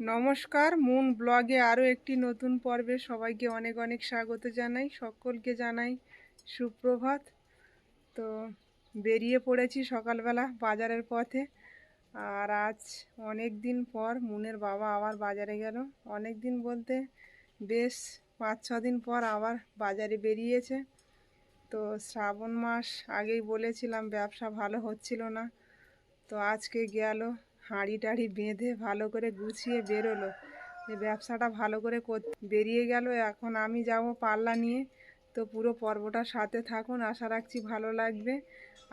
নমস্কার, মুন ব্লগে আরও একটি নতুন পর্বে সবাইকে অনেক অনেক স্বাগত জানাই, সকলকে জানাই সুপ্রভাত। তো বেরিয়ে পড়েছি সকালবেলা বাজারের পথে আর আজ অনেক দিন পর মুনের বাবা আবার বাজারে গেল। অনেক দিন বলতে বেশ পাঁচ, ছ দিন পর আবার বাজারে বেরিয়েছে। তো শ্রাবণ মাস আগেই বলেছিলাম ব্যবসা ভালো হচ্ছিল না, তো আজকে গেল হাঁড়ি টাড়ি বেঁধে ভালো করে গুছিয়ে বেরোলো। ব্যবসাটা ভালো করে বেরিয়ে গেল, এখন আমি যাব পাল্লা নিয়ে। তো পুরো পর্বটার সাথে থাকুন, আশা রাখছি ভালো লাগবে।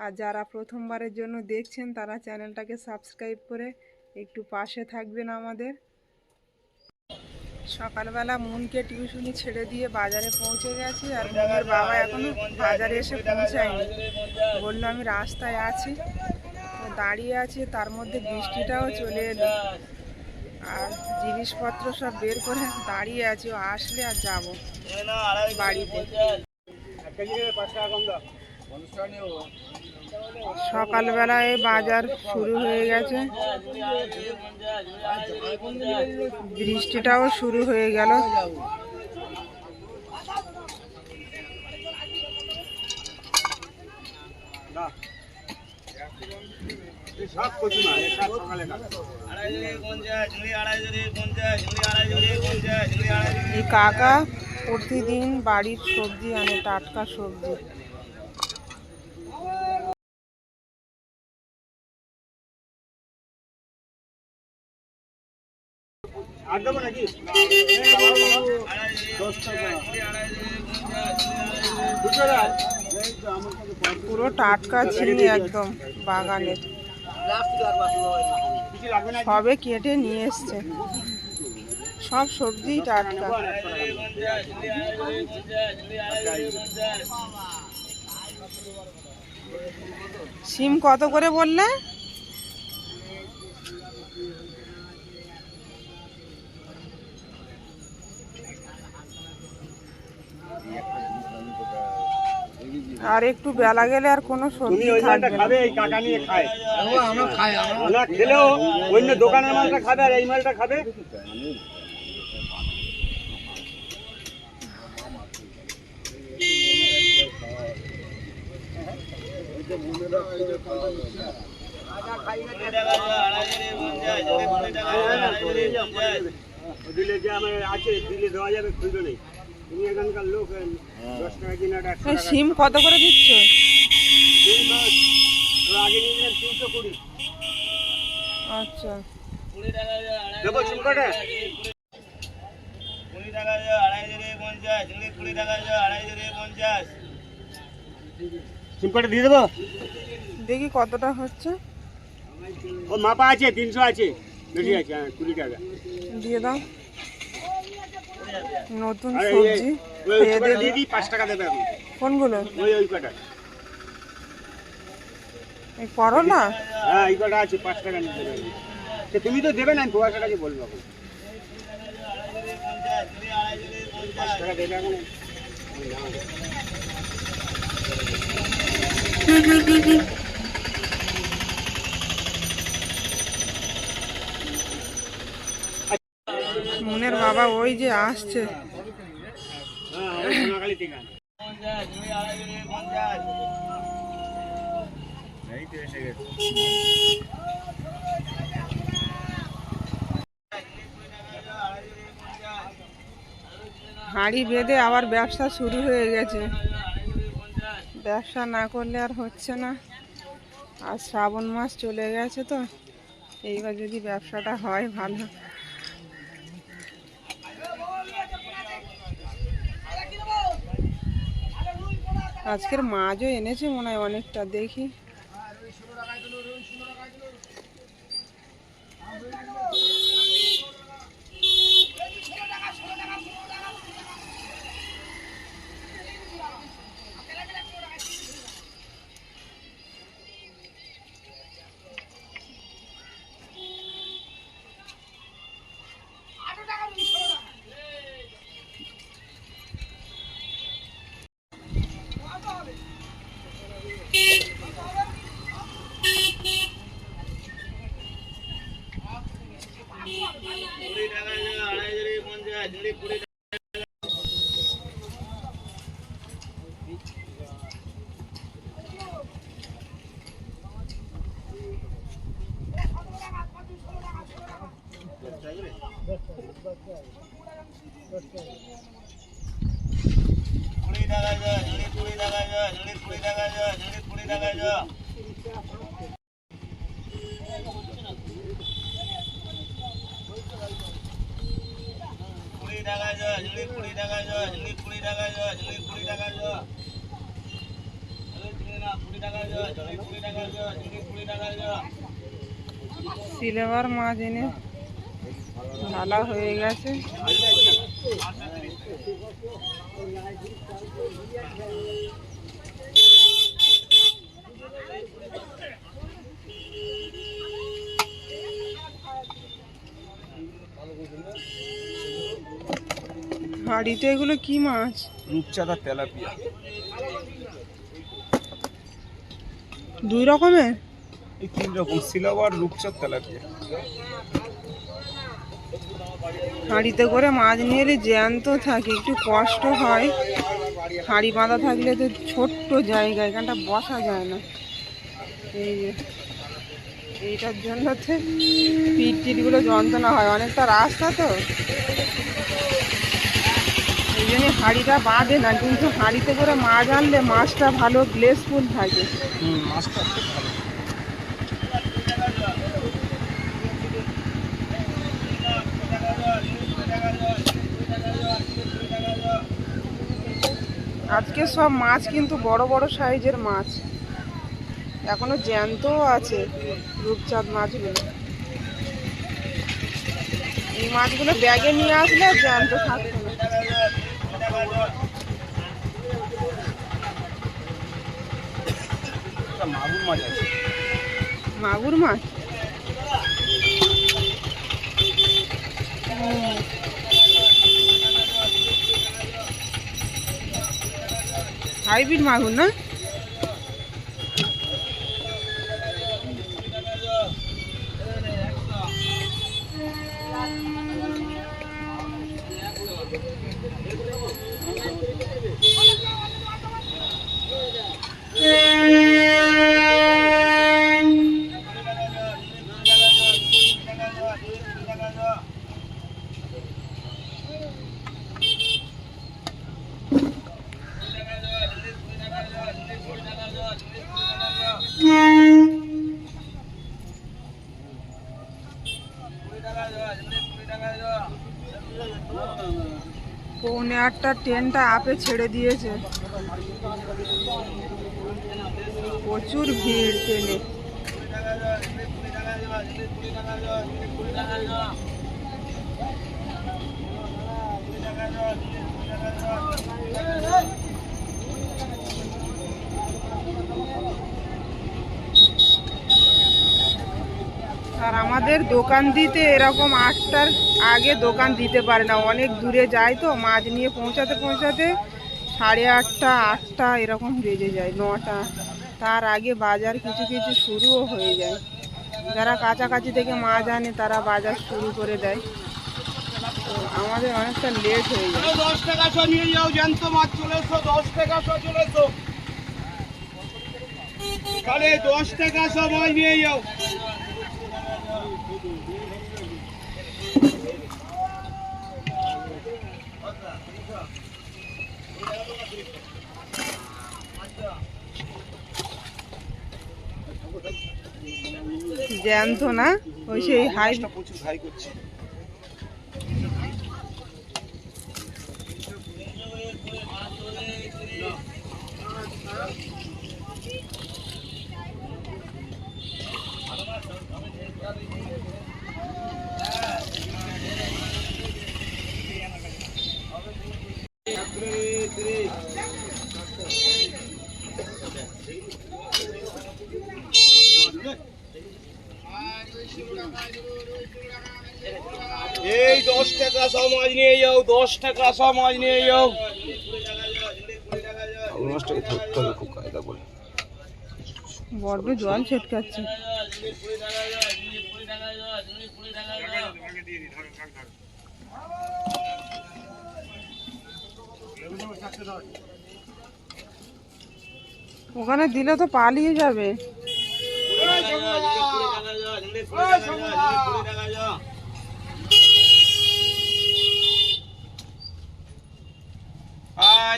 আর যারা প্রথমবারের জন্য দেখছেন, তারা চ্যানেলটাকে সাবস্ক্রাইব করে একটু পাশে থাকবেন আমাদের। সকালবেলা মুনকে টিউশনি ছেড়ে দিয়ে বাজারে পৌঁছে গেছি আর মুনের বাবা এখনও বাজারে এসে পৌঁছায়নি। বলল, আমি রাস্তায় আছি। দাঁড়িয়ে আছি, তার মধ্যে বৃষ্টিটাও চলে এলো। আর জিনিসপত্র সব বের করে দাঁড়িয়ে আছি, ও আসলে আর যাব বাড়িতে। সকালবেলায় বাজার শুরু হয়ে গেছে। বৃষ্টিটাও শুরু হয়ে গেল। সব কচু না এটা সকালে এই কাকা প্রতিদিন বাড়ির সবজি আনে টাটকা সবজি। কাছে পুরো টাটকা ঝিঙে একদম বাগানের কিছু সবে কেটে নিয়ে এসছে। সব সবজি টাটকা। সিম কত করে বললে? আর একটু বেলা গেলে আর কোনো সবজি ওই মালটা খাবে এই কাকা নিয়ে খায়। না খেলেও অন্য দোকানের মালটা খাবে আর এই মালটা খাবে। দিলে যে আমার আছে দিলে দেওয়া যাবে খুঁজো নেই। তুমি এখানকার লোক দশ টাকা কিনা টাকা সিম কত করে দিচ্ছ? মাস তো আগে নিয়েছিলাম তিনশো কুড়ি। আচ্ছা। দেবো চুমকাটা সিমকাটা দিয়ে দেবো? দেখি কতটা হচ্ছে। ও মাপা আছে তিনশো আছে। বেশি আছে হ্যাঁ কুড়ি টাকা। দিয়ে দাও। নতুন সবজি। কোনগুলো? এই করলা? হ্যাঁ এই কটা আছে পাঁচ টাকা নিতে দেবে। তো তুমি তো দেবে না তোমার কাছে বলব পাঁচ টাকা দেবে এখন। মনের বাবা ওই যে আসছে। হাঁড়ি বেঁধে আবার ব্যবসা শুরু হয়ে গেছে। ব্যবসা না করলে আর হচ্ছে না। আর শ্রাবণ মাস চলে গেছে তো, এইবার যদি ব্যবসাটা হয় ভালো। আজকের মাছও এনেছে মনে হয় অনেকটা দেখি। টাকা ঝুড়ি কুড়ি টাকা ঝুড়ি কুড়ি টাকা ঝুড়ি কুড়ি টাকা সিলেভার মাছ এনে ঢালা হয়ে গেছে। হাড়িতে এগুলো কি মাছ? রূপচাঁদা তেলাপিয়া। দুই রকমের? এই তিন রকম সিলাবার রূপচাঁদ তেলাপিয়া। হাঁড়িতে করে মাছ নিয়ে এলে জ্যান্ত থাকে একটু কষ্ট হয়। হাঁড়ি বাঁধা থাকলে তো ছোট্ট জায়গা এখানটা বসা যায় না। এই যে এইটার জন্য তো পিঠ টিটগুলো যন্ত্রণা হয় অনেকটা রাস্তা তো। এই জন্য হাঁড়িটা বাঁধে না কিন্তু হাঁড়িতে করে মাছ আনলে মাছটা ভালো গ্লেসফুল থাকে। মাছটা আজকে সব মাছ কিন্তু বড় বড় সাইজের মাছ। এখনও জ্যান্তও আছে রূপচাঁদ মাছগুলো। এই মাছগুলো ব্যাগে নিয়ে আসলে আর জ্যান্ত আছে। মাগুর মাছ? হাইব্রিড মাগুর না? পৌনে আটটা ট্রেনটা আপে ছেড়ে দিয়েছে প্রচুর ভিড় ট্রেনে আর আমাদের দোকান দিতে এরকম আটটার আগে দোকান দিতে পারে না। অনেক দূরে যায় তো মাছ নিয়ে পৌঁছাতে পৌঁছাতে সাড়ে আটটা আটটা এরকম বেজে যায়, নটা। তার আগে বাজার কিছু কিছু শুরুও হয়ে যায়। যারা কাছাকাছি থেকে মাছ আনে তারা বাজার শুরু করে দেয়। আমাদের অনেকটা লেট হয়ে যায়। দশ টাকা শো নিয়ে যাও, জ্যান্ত মাছ চলে এসো, দশ টাকা শো চলে এসো। তাহলে দশ টাকা সবাই নিয়ে যাও। জ্যান্ত না ওই সেই হাই প্রচুর হাই করছে এই দশ টাকা শো মাছ নিয়ে যাও দশ টাকা মাছ নিয়ে যাও মাগুর মাছটাকে ধরতে হবে খুব কায়দা করে বড্ড জল ছেটকাচ্ছে। ওখানে দিলে তো পালিয়ে যাবে।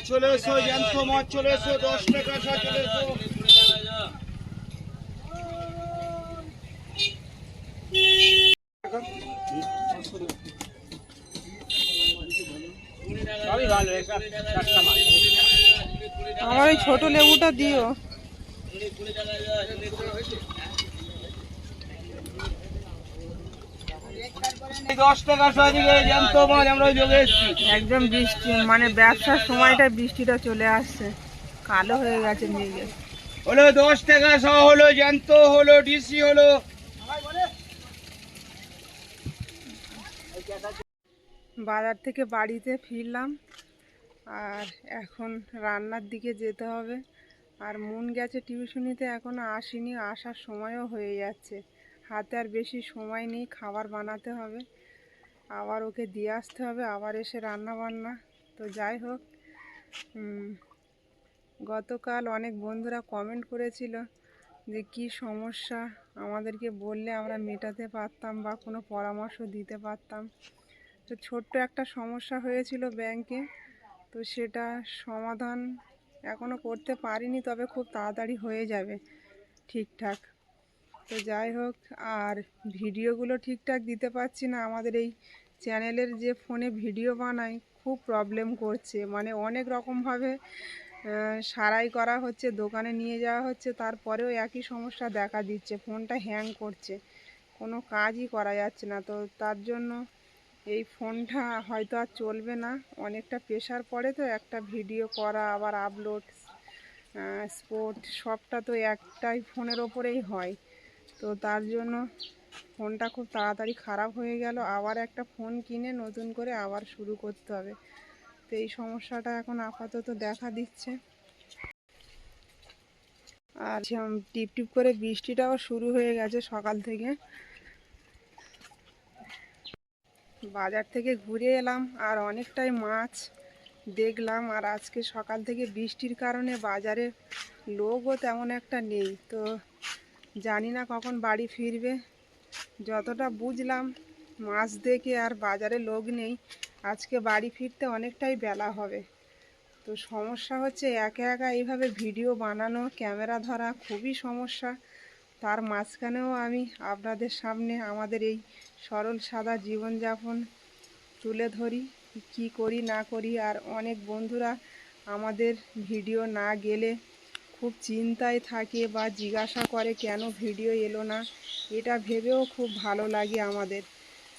চলে এসো জ্যান্ত মাছ চলে এসো দশ টাকা চলে এসো। সবই ভালো এটা আমার ওই ছোট লেবুটা দিও। দশ টাকা জ্যান্ত মাছ আমরা যোগে এসছি। একদম বৃষ্টি মানে ব্যবসার সময়টা বৃষ্টিটা চলে আসছে। কালো হয়ে গেছে মেঘে। হলো দশ টাকা শ হলো জ্যান্ত হলো ডিসি হলো। বাজার থেকে বাড়িতে ফিরলাম আর এখন রান্নার দিকে যেতে হবে। আর মন গেছে টিউশনিতে এখনও আসেনি আসার সময়ও হয়ে যাচ্ছে। হাতে আর বেশি সময় নেই, খাবার বানাতে হবে। আবার ওকে দিয়ে আসতে হবে, আবার এসে রান্না বান্না তো যাই হোক গতকাল অনেক বন্ধুরা কমেন্ট করেছিল যে কি সমস্যা, আমাদেরকে বললে আমরা মেটাতে পারতাম বা কোনো পরামর্শ দিতে পারতাম। তো ছোট্ট একটা সমস্যা হয়েছিল ব্যাংকে, তো সেটা সমাধান এখনও করতে পারিনি, তবে খুব তাড়াতাড়ি হয়ে যাবে ঠিকঠাক। তো যাই হোক, আর ভিডিওগুলো ঠিকঠাক দিতে পারছি না। আমাদের এই চ্যানেলের যে ফোনে ভিডিও বানাই, খুব প্রবলেম করছে। মানে অনেক রকমভাবে সারাই করা হচ্ছে, দোকানে নিয়ে যাওয়া হচ্ছে, তারপরেও একই সমস্যা দেখা দিচ্ছে, ফোনটা হ্যাং করছে। কোনো কাজই করা যাচ্ছে না। তো তার জন্য এই ফোনটা হয়তো আর চলবে না। অনেকটা প্রেশার পড়ে তো, একটা ভিডিও করা, আবার আপলোড স্পোর্ট সবটা তো একটাই ফোনের ওপরেই হয়। তো তার জন্য ফোনটা খুব তাড়াতাড়ি খারাপ হয়ে গেল। আবার একটা ফোন কিনে নতুন করে আবার শুরু করতে হবে। তো এই সমস্যাটা এখন আপাতত দেখা দিচ্ছে। আর টিপ টিপ করে বৃষ্টিটাও শুরু হয়ে গেছে সকাল থেকে। বাজার থেকে ঘুরে এলাম আর অনেকটাই মাছ দেখলাম। আর আজকে সকাল থেকে বৃষ্টির কারণে বাজারে লোকও তেমন একটা নেই। তো জানি না কখন বাড়ি ফিরবে। যতটা বুঝলাম মাছ দেখে আর বাজারে লোক নেই। আজকে বাড়ি ফিরতে অনেকটাই বেলা হবে। তো সমস্যা হচ্ছে একা একা এইভাবে ভিডিও বানানো, ক্যামেরা ধরা খুবই সমস্যা। তার মাঝখানেও আমি আপনাদের সামনে আমাদের এই সরল সাদা জীবনযাপন তুলে ধরি, কি করি না করি। আর অনেক বন্ধুরা আমাদের ভিডিও না গেলে খুব চিন্তায় থাকে বা জিজ্ঞাসা করে কেন ভিডিও এলো না, এটা ভেবেও খুব ভালো লাগে আমাদের।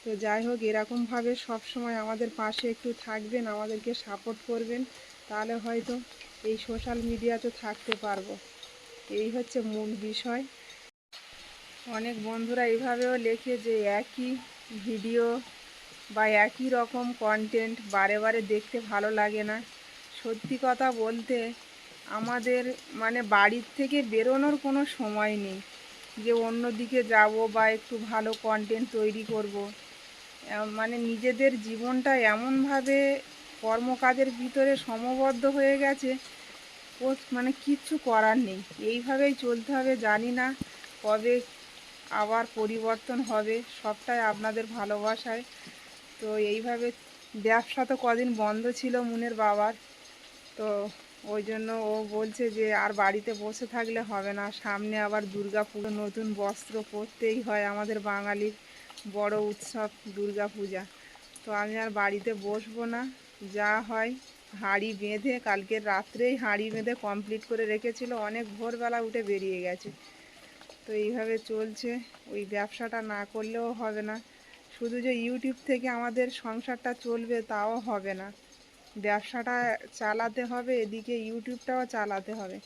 তো যাই হোক, এরকমভাবে সবসময় আমাদের পাশে একটু থাকবেন, আমাদেরকে সাপোর্ট করবেন, তাহলে হয়তো এই সোশ্যাল মিডিয়াতে থাকতে পারব। এই হচ্ছে মূল বিষয়। অনেক বন্ধুরা এইভাবেও লেখে যে একই ভিডিও বা একই রকম কন্টেন্ট বারে বারে দেখতে ভালো লাগে না। সত্যি কথা বলতে আমাদের মানে বাড়ির থেকে বেরোনোর কোনো সময় নেই। যে অন্য দিকে যাব বা একটু ভালো কন্টেন্ট তৈরি করব। মানে নিজেদের জীবনটা এমনভাবে কর্মকাজের ভিতরে সমবদ্ধ হয়ে গেছে ও মানে কিচ্ছু করার নেই। এইভাবেই চলতে হবে, জানি না কবে আবার পরিবর্তন হবে, সবটাই আপনাদের ভালোবাসায়। তো এইভাবে ব্যবসা তো কদিন বন্ধ ছিল মুনের বাবার। তো ওই জন্য ও বলছে যে আর বাড়িতে বসে থাকলে হবে না। সামনে আবার দুর্গা পুজো নতুন বস্ত্র পরতেই হয় আমাদের বাঙালির বড় উৎসব দুর্গা পূজা তো আমি আর বাড়িতে বসবো না, যা হয়। হাঁড়ি বেঁধে কালকের রাত্রেই হাঁড়ি বেঁধে কমপ্লিট করে রেখেছিল, অনেক ভোরবেলা উঠে বেরিয়ে গেছে। তো এইভাবে চলছে, ওই ব্যবসাটা না করলেও হবে না। শুধু যে ইউটিউব থেকে আমাদের সংসারটা চলবে তাও হবে না। ব্যবসাটা চালাতে হবে, এদিকে ইউটিউবটাও চালাতে হবে।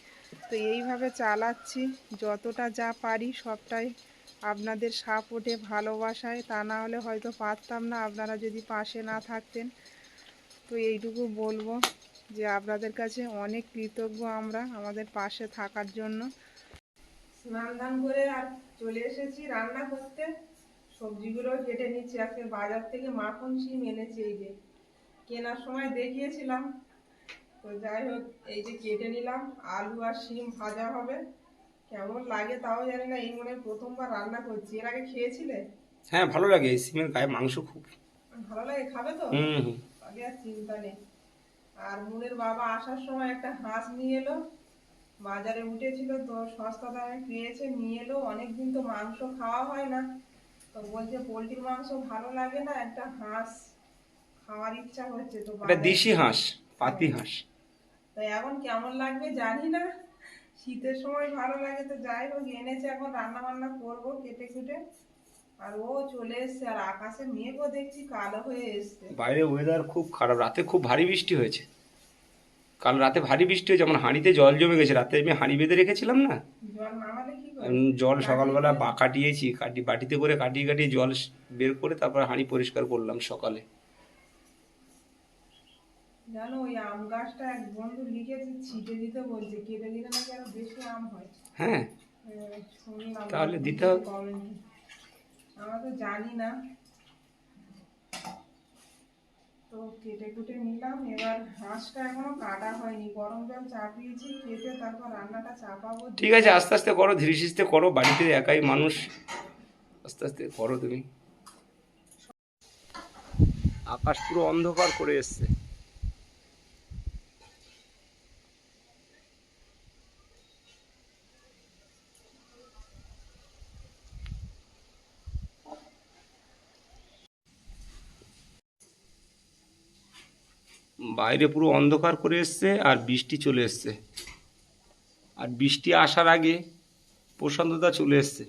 তো এইভাবে চালাচ্ছি, যতটা যা পারি সবটাই আপনাদের সাপোর্টে, ভালোবাসায়। তা না হলে হয়তো পারতাম না, আপনারা যদি পাশে না থাকতেন। তো এইটুকু বলব যে আপনাদের কাছে অনেক কৃতজ্ঞ আমরা আমাদের পাশে থাকার জন্য। স্নান ধান করে আর চলে এসেছি রান্না করতে। সবজিগুলো কেটে নিচ্ছি, আজকে বাজার থেকে মাখন, শিম এনেছি এই যে। কেনার সময় দেখিয়েছিলাম। তো যাই হোক এই যে কেটে নিলাম আলু আর শিম ভাজা হবে। কেমন লাগে তাও জানি না এই মনে প্রথমবার রান্না করছি। এর আগে খেয়েছিলে? হ্যাঁ ভালো লাগে সিমের গায়ে মাংস খুব। ভালো লাগে খাবে তো? তাহলে আর চিন্তা নেই। আর মুনের বাবা আসার সময় একটা হাঁস নিয়ে এলো। বাজারে উঠেছিল তো সস্তা দামে পেয়েছে নিয়ে এলো। অনেকদিন তো মাংস খাওয়া হয় না। তো বলছে পোলট্রির মাংস ভালো লাগে না একটা হাঁস খাওয়ার ইচ্ছা হচ্ছে তো এটা দেশি হাঁস পাতি হাঁস। তো এখন কেমন লাগবে জানি না। শীতের সময় ভালো লাগে তো যাই হোক এনেছে এখন রান্না বান্না করব কেটে কুটে আর ও চলে এসছে আর আকাশে মেঘও দেখছি কালো হয়ে এসছে। বাইরে ওয়েদার খুব খারাপ রাতে খুব ভারী বৃষ্টি হয়েছে। কাল রাতে ভারী বৃষ্টি হয়েছে আমার হাঁড়িতে জল জমে গেছে। রাতে আমি হাঁড়ি বেঁধে রেখেছিলাম না? জল কি করে? জল সকালবেলা বা কাটিয়েছি কাটি বাটিতে করে কাটিয়ে কাটিয়ে জল বের করে তারপর হাঁড়ি পরিষ্কার করলাম সকালে। জানো ওই আম গাছটা এক বন্ধু লিখেছে ছিটে দিতে বলছে কেটে দিলে নাকি আরও বেশি আম হয়। হ্যাঁ। তাহলে দিতে হবে। আমরা তো জানি না। তো কেটে কুটে নিলাম এবার হাঁসটা এখনও কাটা হয়নি। গরম জল চাপিয়েছি কেটে তারপর রান্নাটা চাপাবো। ঠিক আছে আস্তে আস্তে করো ধীরে সুস্থে করো বাড়িতে একাই মানুষ। আস্তে আস্তে করো তুমি। আকাশ পুরো অন্ধকার করে এসছে। বাইরে পুরো অন্ধকার করে এসছে আর বৃষ্টি চলে এসছে। আর বৃষ্টি আসার আগে প্রশান্তদা চলে এসছে।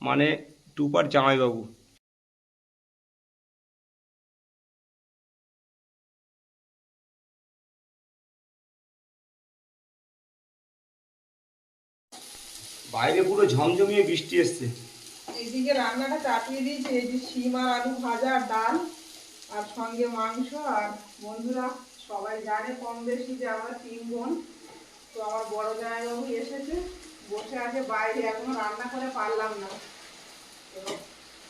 মানে টুপার জামাইবাবু। বাইরে পুরো ঝমঝমিয়ে বৃষ্টি এসছে। এইদিকে রান্নাটা চাপিয়ে দিয়েছে, এই যে শিম আর আলু ভাজা আর ডাল। আর সঙ্গে মাংস আর বন্ধুরা সবাই জানে কম বেশি যে আমরা তিন বোন। তো আমার বড় জামাইবাবু এসেছে বসে আছে বাইরে এখনও রান্না করে পারলাম না। তো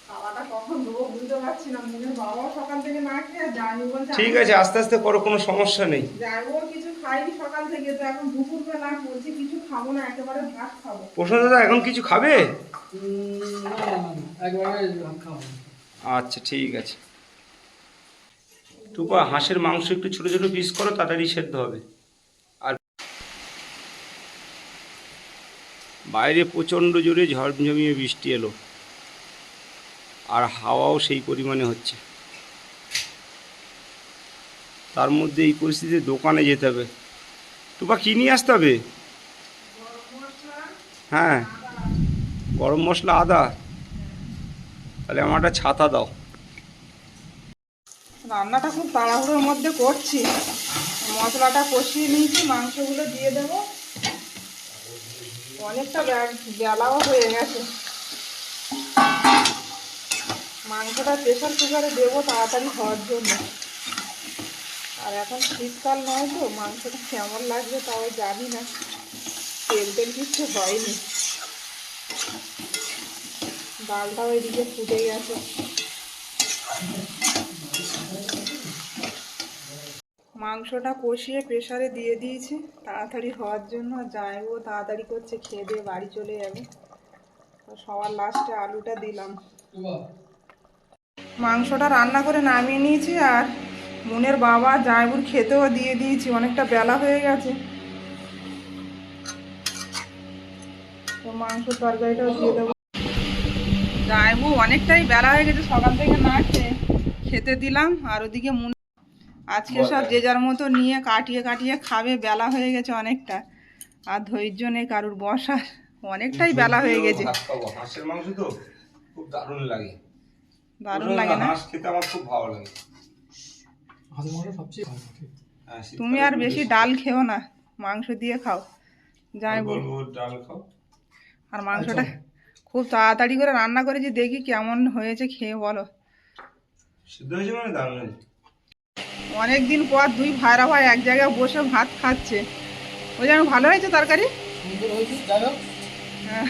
খাওয়াটা কখন দেবো বুঝতে পারছি না মনে বাবাও সকাল থেকে না খেয়ে জানি বলছে ঠিক আছে আস্তে আস্তে করো কোনো সমস্যা নেই। যাইবো কিছু খাইনি সকাল থেকে তো এখন দুপুর বেলা বলছি কিছু খাব না একেবারে ভাত খাব। প্রশান্তদা এখন কিছু খাবে? একবারে আচ্ছা ঠিক আছে। টুপা হাঁসের মাংস একটু ছোট ছোট পিস করো, তাড়াতাড়ি সেদ্ধ হবে। আর বাইরে প্রচণ্ড জোরে ঝড়ঝমিয়ে বৃষ্টি এলো। আর হাওয়াও সেই পরিমাণে হচ্ছে। তার মধ্যে এই পরিস্থিতিতে দোকানে যেতে হবে। টুপা কি নিয়ে আসতে হবে? হ্যাঁ। গরম মশলা আদা। তাহলে আমার একটা ছাতা দাও। রান্নাটা খুব তাড়াহুড়োর মধ্যে করছি। মশলাটা কষিয়ে নিয়েছি, মাংসগুলো দিয়ে দেবো। অনেকটা বেলাও হয়ে গেছে। মাংসটা প্রেশার কুকারে দেবো তাড়াতাড়ি হওয়ার জন্য। আর এখন শীতকাল নয় তো, মাংসটা কেমন লাগবে তাও জানি না। তেল তেল কিচ্ছু হয়নি। ডালটাও এদিকে ফুটে গেছে। মাংসটা কষিয়ে প্রেশারে দিয়ে দিয়েছি। তাড়াতাড়ি হওয়ার জন্য যাইবো তাড়াতাড়ি করছে খেয়ে দিয়ে বাড়ি চলে যাবে। তো সবার লাস্টে আলুটা দিলাম। মাংসটা রান্না করে নামিয়ে নিয়েছি আর মনের বাবা জায়বুর খেতেও দিয়ে দিয়েছি অনেকটা বেলা হয়ে গেছে। তো মাংস তরকারিটাও দিয়ে দেবো। জায়বু অনেকটাই বেলা হয়ে গেছে সকাল থেকে না খেতে দিলাম আর ওদিকে মুন আজকে সব যে যার মতো নিয়ে কাটিয়ে কাটিয়ে খাবে বেলা হয়ে গেছে অনেকটা। আর ধৈর্য নেই কারুর বসার। অনেকটাই বেলা হয়ে গেছে। হাঁসের মাংস তো খুব দারুণ লাগে। দারুণ লাগে না হাঁস খেতে আমার খুব ভালো লাগে। হ্যাঁ, তুমি আর বেশি ডাল খেও না। মাংস দিয়ে খাও। যাই বল। ডাল খাও। আর মাংসটা খুব তাড়াতাড়ি করে রান্না করেছি দেখি কেমন হয়েছে খেয়ে বলো। সিদ্ধ হয়েছে মানে দারুণ হয়েছে। অনেক দিন পর দুই ভাইরা ভাই এক জায়গায় বসে ভাত খাচ্ছে। ওই যেন ভালো হয়েছে তরকারি? সুন্দর হয়েছে যাই হোক। হ্যাঁ।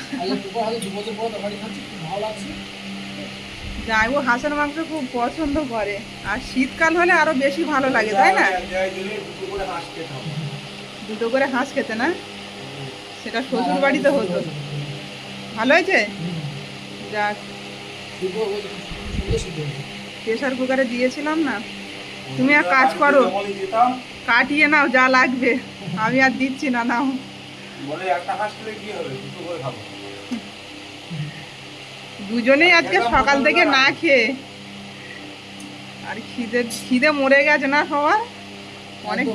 হাঁসের মাংস খুব পছন্দ করে। আর শীতকাল হলে আরও বেশি ভালো লাগে তাই না? দুটো করে হাঁস খেতে না? সেটা শ্বশুর বাড়িতে হতো। ভালো হয়েছে? যাক। প্রেশার কুকারে দিয়েছিলাম না? তুমি এক কাজ করো কাটিয়ে নাও যা লাগবে। আমি আর দিচ্ছি না নাও। দুজনেই আজকে সকাল থেকে না খেয়ে। আর খিদে খিদে মরে গেছে না সবার? অনেক।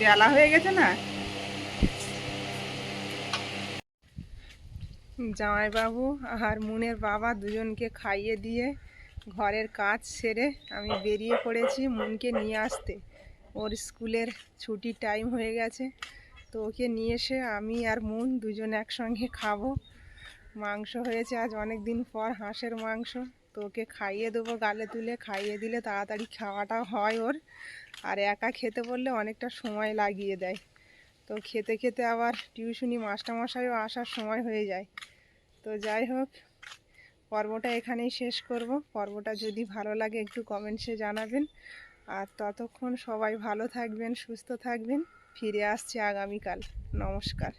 বেলা হয়ে গেছে না? জামাইবাবু আর মুনের বাবা দুজনকে খাইয়ে দিয়ে ঘরের কাজ সেরে আমি বেরিয়ে পড়েছি মুনকে নিয়ে আসতে। ওর স্কুলের ছুটির টাইম হয়ে গেছে। তো ওকে নিয়ে এসে আমি আর মুন দুজন একসঙ্গে খাব। মাংস হয়েছে আজ অনেক দিন পর হাঁসের মাংস। তো ওকে খাইয়ে দেবো গালে তুলে। খাইয়ে দিলে তাড়াতাড়ি খাওয়াটা হয় ওর। আর একা খেতে বললে অনেকটা সময় লাগিয়ে দেয়। তো খেতে খেতে আবার টিউশনি মাস্টারমশাইও আসার সময় হয়ে যায়। তো যাই হোক পর্বটা এখানেই শেষ করব। পর্বটা যদি ভালো লাগে একটু কমেন্টসে জানাবেন। আর ততক্ষণ সবাই ভালো থাকবেন, সুস্থ থাকবেন। ফিরে আসছে আগামীকাল। নমস্কার।